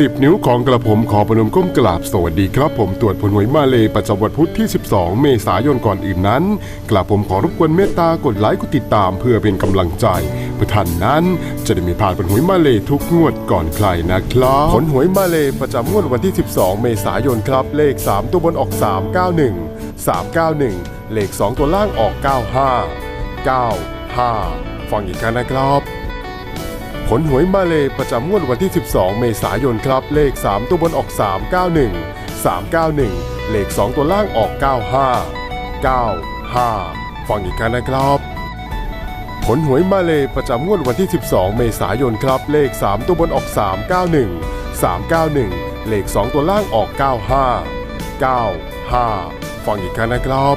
10 นิ้วของกระผมขอประนมก้มกราบสวัสดีครับ ผมตรวจผลหวยมาเลยประจำวันพุธที่ 12 เมษายนก่อนอื่นนั้น กราบผมขอรบกวนเมตตากดไลค์กดติดตามเพื่อเป็นกำลังใจเพื่อท่านนั้น จะได้มีผ่านผลหวยมาเลยทุกงวดก่อนใครนะครับ ผลหวยมาเลยประจำงวดวันที่ 12 เมษายนครับ เลข 3 ตัวบนออก 391 391 เลข 2 ตัวล่างออก 95 95 ฟังอีกครั้งนะครับ ผลหวยมาเลยประจำงวดวันที่ 12 เมษายนครับ เลข 3 ตัวบนออก 391 391 เลข 2 ตัวล่างออก 95 95 ฟังอีกครั้งนะครับ ผลหวยมาเลยประจำงวดวันที่ 12 เมษายนครับ เลข 3 ตัวบนออก 391 391 เลข 2 ตัวล่างออก 95 95 ฟังอีกครั้งนะครับ